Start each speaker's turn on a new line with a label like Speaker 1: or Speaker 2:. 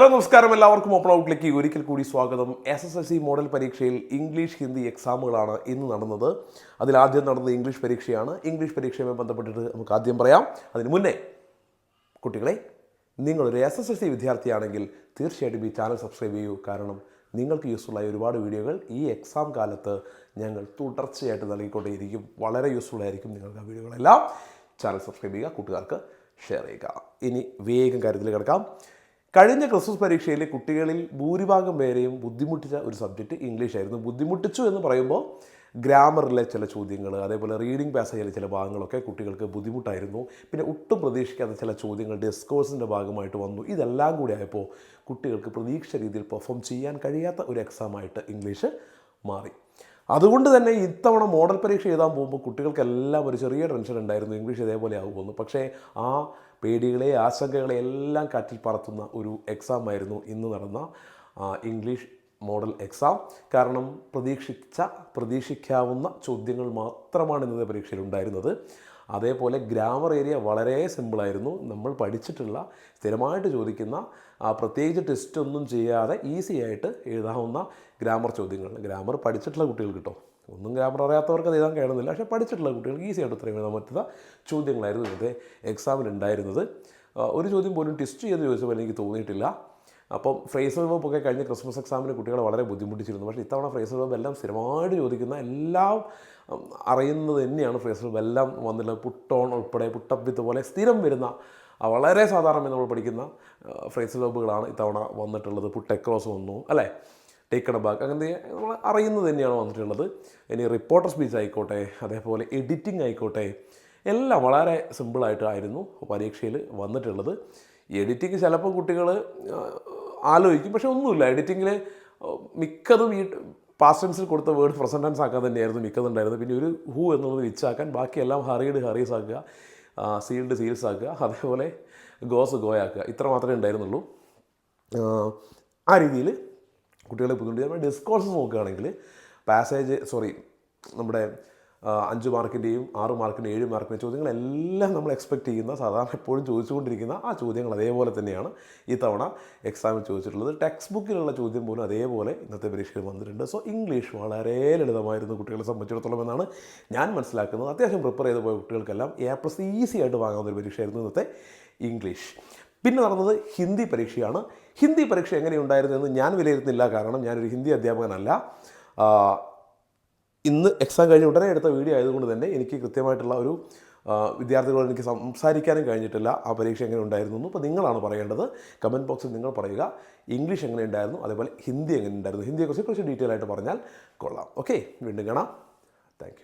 Speaker 1: നമസ്കാരം. എല്ലാവർക്കും ഓപ്പൺ ഔട്ട്ലേക്ക് ഒരിക്കൽ കൂടി സ്വാഗതം. S S S C model പരീക്ഷയിൽ ഇംഗ്ലീഷ് ഹിന്ദി എക്സാമുകളാണ് ഇന്ന് നടന്നത്. അതിൽ ആദ്യം നടന്നത് ഇംഗ്ലീഷ് പരീക്ഷയാണ്. ഇംഗ്ലീഷ് പരീക്ഷയുമായി ബന്ധപ്പെട്ടിട്ട് നമുക്ക് ആദ്യം പറയാം. അതിന് മുന്നേ കുട്ടികളെ നിങ്ങളൊരു എസ് എസ് എസ് സി വിദ്യാർത്ഥിയാണെങ്കിൽ തീർച്ചയായിട്ടും ഈ ചാനൽ സബ്സ്ക്രൈബ് ചെയ്യൂ. കാരണം നിങ്ങൾക്ക് യൂസ്ഫുള്ളായ ഒരുപാട് വീഡിയോകൾ ഈ എക്സാം കാലത്ത് ഞങ്ങൾ തുടർച്ചയായിട്ട് നൽകിക്കൊണ്ടേയിരിക്കും. വളരെ യൂസ്ഫുൾ ആയിരിക്കും നിങ്ങൾക്ക് ആ വീഡിയോകളെല്ലാം. ചാനൽ സബ്സ്ക്രൈബ് ചെയ്യുക കൂട്ടുകാർക്ക് ഷെയർ ചെയ്യുക. ഇനി വേഗം കാര്യത്തിൽ കിടക്കാം. കഴിഞ്ഞ ക്രിസ്മസ് പരീക്ഷയിൽ കുട്ടികളിൽ ഭൂരിഭാഗം പേരെയും ബുദ്ധിമുട്ടിച്ച ഒരു സബ്ജക്റ്റ് ഇംഗ്ലീഷ് ആയിരുന്നു. ബുദ്ധിമുട്ടിച്ചു എന്ന് പറയുമ്പോൾ ഗ്രാമറിലെ ചില ചോദ്യങ്ങൾ അതേപോലെ റീഡിംഗ് പാസേജിലെ ചില ഭാഗങ്ങളൊക്കെ കുട്ടികൾക്ക് ബുദ്ധിമുട്ടായിരുന്നു. പിന്നെ ഒട്ടും പ്രതീക്ഷിക്കാത്ത ചില ചോദ്യങ്ങൾ ഡിസ്കോഴ്സിന്റെ ഭാഗമായിട്ട് വന്നു. ഇതെല്ലാം കൂടി ആയപ്പോൾ കുട്ടികൾക്ക് പ്രതീക്ഷ രീതിയിൽ പെർഫോം ചെയ്യാൻ കഴിയാത്ത ഒരു എക്സാമായിട്ട് ഇംഗ്ലീഷ് മാറി. അതുകൊണ്ട് തന്നെ ഇത്തവണ മോഡൽ പരീക്ഷ എഴുതാൻ പോകുമ്പോൾ കുട്ടികൾക്കെല്ലാം ഒരു ചെറിയ ടെൻഷൻ ഉണ്ടായിരുന്നു. ഇംഗ്ലീഷ് ഇതേപോലെ ആകുമെന്ന് പക്ഷേ ആ പേടികളെ ആശങ്കകളെ എല്ലാം കാറ്റിൽ പറത്തുന്ന ഒരു എക്സാം ആയിരുന്നു ഇന്ന് നടന്ന ഇംഗ്ലീഷ് മോഡൽ എക്സാം. കാരണം പ്രതീക്ഷിച്ച പ്രതീക്ഷിക്കാവുന്ന ചോദ്യങ്ങൾ മാത്രമാണ് ഇന്നത്തെ പരീക്ഷയിൽ ഉണ്ടായിരുന്നത്. അതേപോലെ ഗ്രാമർ ഏരിയ വളരെ സിമ്പിളായിരുന്നു. നമ്മൾ പഠിച്ചിട്ടുള്ള സ്ഥിരമായിട്ട് ചോദിക്കുന്ന പ്രത്യേകിച്ച് ടെസ്റ്റ് ഒന്നും ചെയ്യാതെ ഈസി ആയിട്ട് എഴുതാവുന്ന ഗ്രാമർ ചോദ്യങ്ങൾ. ഗ്രാമർ പഠിച്ചിട്ടുള്ള കുട്ടികൾ കിട്ടും ഒന്നും ഗ്രാമർ അറിയാത്തവർക്ക് അത് എഴുതാൻ കഴിയുന്നില്ല. പക്ഷേ പഠിച്ചിട്ടുള്ള കുട്ടികൾക്ക് ഈസി ആയിട്ട് ഉത്തരം എഴുതാൻ പറ്റുന്ന ചോദ്യങ്ങളായിരുന്നു ഇന്നത്തെ എക്സാമിൽ ഉണ്ടായിരുന്നത്. ഒരു ചോദ്യം പോലും ടെസ്റ്റ് ചെയ്ത് ചോദിച്ചപ്പോൾ എനിക്ക് തോന്നിയിട്ടില്ല. അപ്പം ഫ്രേസൽ വെബ് ഒക്കെ കഴിഞ്ഞ ക്രിസ്മസ് എക്സാമിന് കുട്ടികളെ വളരെ ബുദ്ധിമുട്ടിച്ചിരുന്നു. പക്ഷേ ഇത്തവണ ഫ്രേസൽ വെബ് എല്ലാം സ്ഥിരമായിട്ട് ചോദിക്കുന്ന എല്ലാം അറിയുന്നത് തന്നെയാണ് ഫ്രേസൽ വെബ് എല്ലാം വന്നിട്ട് പുട്ടോൺ ഉൾപ്പെടെ പുട്ടപ്പിത്ത് പോലെ സ്ഥിരം വരുന്ന വളരെ സാധാരണമായി നമ്മൾ പഠിക്കുന്ന ഫ്രേസൽ വെബുകളാണ് ഇത്തവണ വന്നിട്ടുള്ളത്. പുട്ടെക്രോസ് വന്നു അല്ലേ? ടേക്ക് ടേക്കൺ ബാക്ക് അങ്ങനത്തെ നമ്മൾ അറിയുന്നത് തന്നെയാണ് വന്നിട്ടുള്ളത്. ഇനി റിപ്പോർട്ടർ സ്പീച്ച് ആയിക്കോട്ടെ അതേപോലെ എഡിറ്റിംഗ് ആയിക്കോട്ടെ എല്ലാം വളരെ സിമ്പിളായിട്ടായിരുന്നു പരീക്ഷയിൽ വന്നിട്ടുള്ളത്. എഡിറ്റിംഗ് ചിലപ്പോൾ കുട്ടികൾ ആലോചിക്കും. പക്ഷെ ഒന്നുമില്ല. എഡിറ്റിങ്ങിൽ മിക്കതും ഈ പാസ്റ്റ് ടെൻസിൽ കൊടുത്ത വേർഡ് പ്രസന്റ് ടെൻസ് ആക്കാൻ തന്നെയായിരുന്നു മിക്കതുണ്ടായിരുന്നത്. പിന്നെ ഒരു ഹൂ എന്നുള്ളത് വിച്ചാക്കാൻ ബാക്കിയെല്ലാം ഹറീഡ് ഹറീസ് ആക്കുക സീൽഡ് സീൽസ് ആക്കുക അതേപോലെ ഗോസ് ഗോയാക്കുക ഇത്ര മാത്രമേ ഉണ്ടായിരുന്നുള്ളൂ. ആ രീതിയിൽ കുട്ടികളെ ബുദ്ധിമുട്ടി ഡിസ്കോഴ്സ് നോക്കുകയാണെങ്കിൽ പാസേജ് സോറി നമ്മുടെ അഞ്ച് മാർക്കിന്റെയും ആറ് മാർക്കിന്റെയും ഏഴ് മാർക്കിന്റെ ചോദ്യങ്ങളെല്ലാം നമ്മൾ എക്സ്പെക്റ്റ് ചെയ്യുന്ന സാധാരണ എപ്പോഴും ചോദിച്ചുകൊണ്ടിരിക്കുന്ന ആ ചോദ്യങ്ങൾ അതേപോലെ തന്നെയാണ് ഈ തവണ എക്സാമിൽ ചോദിച്ചിട്ടുള്ളത്. ടെക്സ്റ്റ് ബുക്കിലുള്ള ചോദ്യം പോലും അതേപോലെ ഇന്നത്തെ പരീക്ഷയിൽ വന്നിട്ടുണ്ട്. സോ ഇംഗ്ലീഷ് വളരെ ലളിതമായിരുന്നു കുട്ടികളെ സംബന്ധിച്ചിടത്തോളം എന്നാണ് ഞാൻ മനസ്സിലാക്കുന്നത്. അത്യാവശ്യം പ്രിപ്പയർ ചെയ്ത് പോയ കുട്ടികൾക്കെല്ലാം എ പ്ലസ് ഈസി ആയിട്ട് വാങ്ങാവുന്ന ഒരു പരീക്ഷയായിരുന്നു ഇന്നത്തെ ഇംഗ്ലീഷ് പിന്നെ നടന്നത് ഹിന്ദി പരീക്ഷയാണ്. ഹിന്ദി പരീക്ഷ എങ്ങനെയുണ്ടായിരുന്നു എന്ന് ഞാൻ വിലയിരുത്തുന്നില്ല. കാരണം ഞാനൊരു ഹിന്ദി അധ്യാപകനല്ല. ഇന്ന് എക്സാം കഴിഞ്ഞ് ഉടനെ എടുത്ത വീഡിയോ ആയതുകൊണ്ട് തന്നെ എനിക്ക് കൃത്യമായിട്ടുള്ള ഒരു വിദ്യാർത്ഥികളോട് എനിക്ക് സംസാരിക്കാനും കഴിഞ്ഞിട്ടില്ല. ആ പരീക്ഷ എങ്ങനെ ഉണ്ടായിരുന്നു അപ്പോൾ നിങ്ങളാണ് പറയേണ്ടത്. കമന്റ് ബോക്സിൽ നിങ്ങൾ പറയുക. ഇംഗ്ലീഷ് എങ്ങനെ ഉണ്ടായിരുന്നു? അതേപോലെ ഹിന്ദി എങ്ങനെ ഉണ്ടായിരുന്നു? ഹിന്ദിയെക്കുറിച്ച് കുറച്ച് ഡീറ്റെയിൽ ആയിട്ട് പറഞ്ഞാൽ കൊള്ളാം. ഓക്കെ വീണ്ടും കാണാം. താങ്ക്